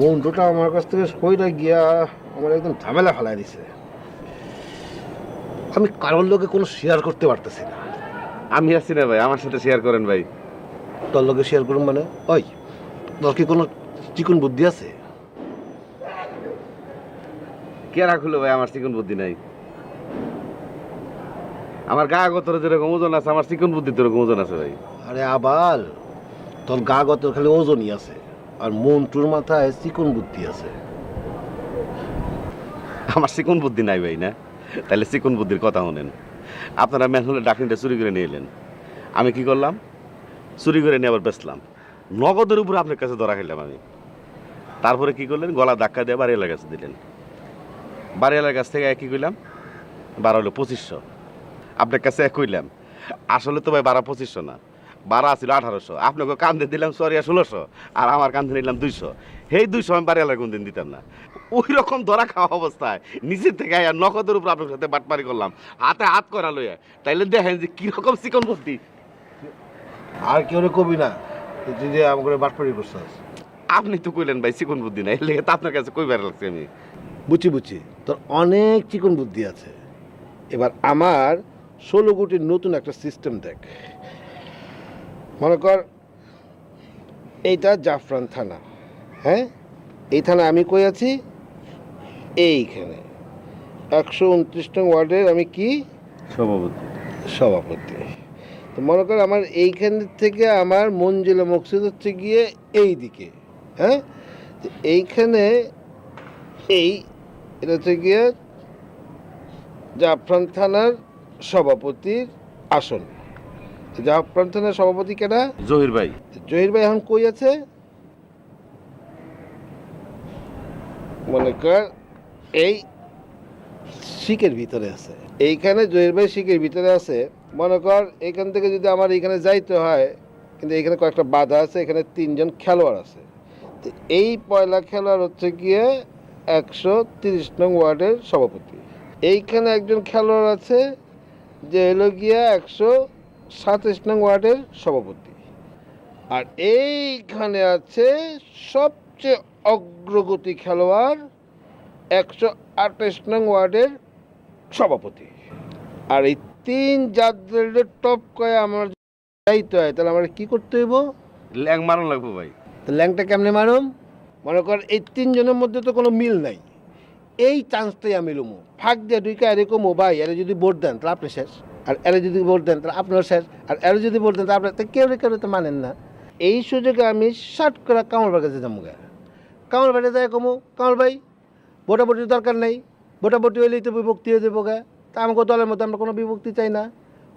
বন্ধুটা আমার কাছ থেকে সইটা গিয়া আমার একদম ঝামেলা ফেলাই দিছে। আমি কারোর লোকে কোনো শেয়ার করতে পারতেছি না। আমি আছি না ভাই আমার সাথে শেয়ার করেন ভাই। তোর লোকে শেয়ার করুন মানে? ওই তোর কি কোনো চিকন বুদ্ধি আছে? কে রাখল ভাই আমার চিকন বুদ্ধি নাই? আমার গা গতরে যেরকম ওজন আছে আমার চিকন বুদ্ধি যেরকম ওজন আছে ভাই। আরে আবার তোর গা গতর খালি ওজনই আছে, আর মন্টুর মাথায় চিকন বুদ্ধি আছে। আমার চিকন বুদ্ধি নাই ভাই, না? তাহলে চিকন বুদ্ধির কথা শোনেন। আপনারা ম্যানহোলের ডাকনিটা চুরি করে নিয়ে এলেন। আমি কি করলাম? চুরি করে নিয়ে আবার বেচলাম। নগদের উপরে আপনার কাছে ধরা খেলাম আমি। তারপরে কি করলেন? গলা ধাক্কা দিয়ে বাড়িওয়ালার কাছে দিলেন। বাড়িওয়ালার কাছ থেকে কি করলাম বারো হলো পঁচিশশো। আপনার কাছে এক কইলাম, আসলে তো ভাই বারো পঁচিশশো না। বারো আছিল আঠারোশো। আপনাকে কান্দে দিলাম সরিয়া ষোলোশো। আর আমার কান্দে নিলাম দুইশো। সেই দুইশো আমি বাড়িওয়ালার কোনদিন দিতাম না। ওই রকম ধরা খাওয়া অবস্থায় নিচের থেকে আর নগদের উপর আপনার সাথে বাটপারি করলাম। হাতে হাত করা লইয়া। তাইলে দেখেন যে কীরকম চিকন বুদ্ধি। আর কেউ কবি না যে আমাকে বাটপাড়ি করছিস আপনি তো কইলেন ভাই চিকন বুদ্ধি নাই। এর লেগে তো আপনার কাছে কইবার লাগছে আমি। বুঝি বুঝি তোর অনেক চিকন বুদ্ধি আছে। এবার আমার ষোলো কোটির নতুন একটা সিস্টেম দেখ। মনে কর এইটা জাফরান থানা হ্যাঁ? এই থানা আমি কই আছি? এইখানে। একশো উনত্রিশ নং ওয়ার্ডের আমি কি? সভাপতি। সভাপতি। তো মনে কর আমার এইখান থেকে আমার মঞ্জিলা মকসুদ হচ্ছে গিয়ে এই দিকে হ্যাঁ? তো এইখানে এই এটা হচ্ছে গিয়ে জাফরান থানার সভাপতির আসন। জাফরান থানার সভাপতি কেনা জহির ভাই। জহির ভাই এখন কই আছে? মনে কর এই শিকের ভিতরে আছে। এইখানে জহির ভাই শিকের ভিতরে আছে। মনে কর এখান থেকে যদি আমার এইখানে যাইতে হয় কিন্তু এখানে কয়েকটা বাধা আছে এখানে তিনজন খেলোয়াড় আছে। তো এই পয়লা খেলোয়াড় হচ্ছে গিয়ে একশো তিরিশ নং ওয়ার্ডের সভাপতি। এইখানে একজন খেলোয়াড় আছে যে হলো গিয়ে একশো সাতাশ নং ওয়ার্ডের সভাপতি। আর এইখানে আছে সবচেয়ে অগ্রগতি খেলোয়াড় একশো আঠাশ নং ওয়ার্ডের সভাপতি। আর এই তিন যাত্রীদের টপ কয়ে আমার যাইতে হয় তাহলে আমার কি করতে হইব? ল্যাং মারণ লাগবো ভাই। তো ল্যাংটা কেমনে মারুম? মনে কর এই তিনজনের মধ্যে তো কোনো মিল নাই। এই চান্সটাই আমি লুমু। ফাঁক দিয়ে দুইকা এরকম ভাই এরা যদি ভোট দেন তাহলে আপনি শেষ। আর এরা যদি বলতেন, তাহলে আপনার শেষ। আর এরা যদি বলতেন, তাহলে আপনার কেউ কেউ তো মানেন না। এই সুযোগে আমি শার্ট করে ভাই কাছে যাব গা। কামড় ভাইটা যায় কমু কামড় ভাই ভোটাভুটির দরকার নেই। ভোটাভুটি হলেই তো বিভক্তি হয়ে যাব গা। তা আমাকে দলের মধ্যে আমরা কোনো বিভক্তি চাই না,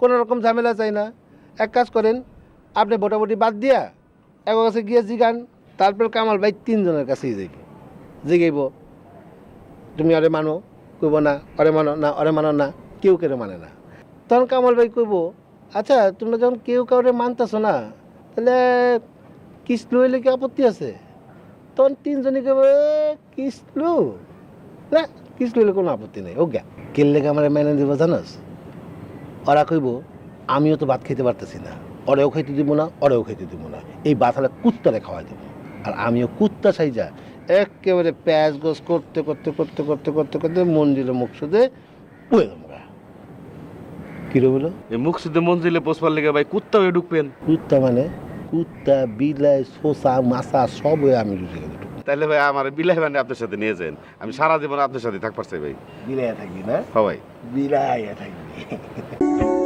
কোনো রকম ঝামেলা চাই না। এক কাজ করেন, আপনি ভোটাভুটি বাদ দিয়া এক কাছে গিয়ে জিগান, তারপর কামাল ভাই তিনজনের কাছেই যাইব। জিগাইব। তুমি অরে মানো, কইব না অরে মানো না অরে মানো না, কেউ কেউ মানে না। তখন কামাল ভাই কইব আচ্ছা তোমরা যখন কেউ কাউরে মানতেছো না, তাহলে কিসলু হইলে কি আপত্তি আছে? তখন তিনজনই কইব কিসলু না কিসলু হইলে কোনো আপত্তি নেই ও গা কেললে আমার মেনে দিব জানোস? ওরা কইব, আমিও তো ভাত খেতে পারতেছি না, ওরেও খাইতে দিব না, ওরেও খাইতে দিব না, এই হলে কুত্তারে খাওয়াই দেবো। আর আমিও কুত্তা সাইজা একেবারে প্যাঁচ গোস করতে করতে করতে করতে করতে করতে মন্দিরে মুখ সুদে বয়ে দেবো কিরে বলো? এই মুখ শুদ্ধ মঞ্জিলে পোষবার লেগে ভাই কুত্তা হয়ে ঢুকবেন। কুত্তা মানে? কুত্তা বিলাই শোষা মাছা সব হয়ে আমি ঢুকে খেতে তাহলে ভাই আমার বিলাই মানে আপনার সাথে নিয়ে যান। আমি সারা জীবন আপনার সাথে থাকবার চাই ভাই। বিলাই থাকবি না? হ্যাঁ ভাই। বিলাই থাকবি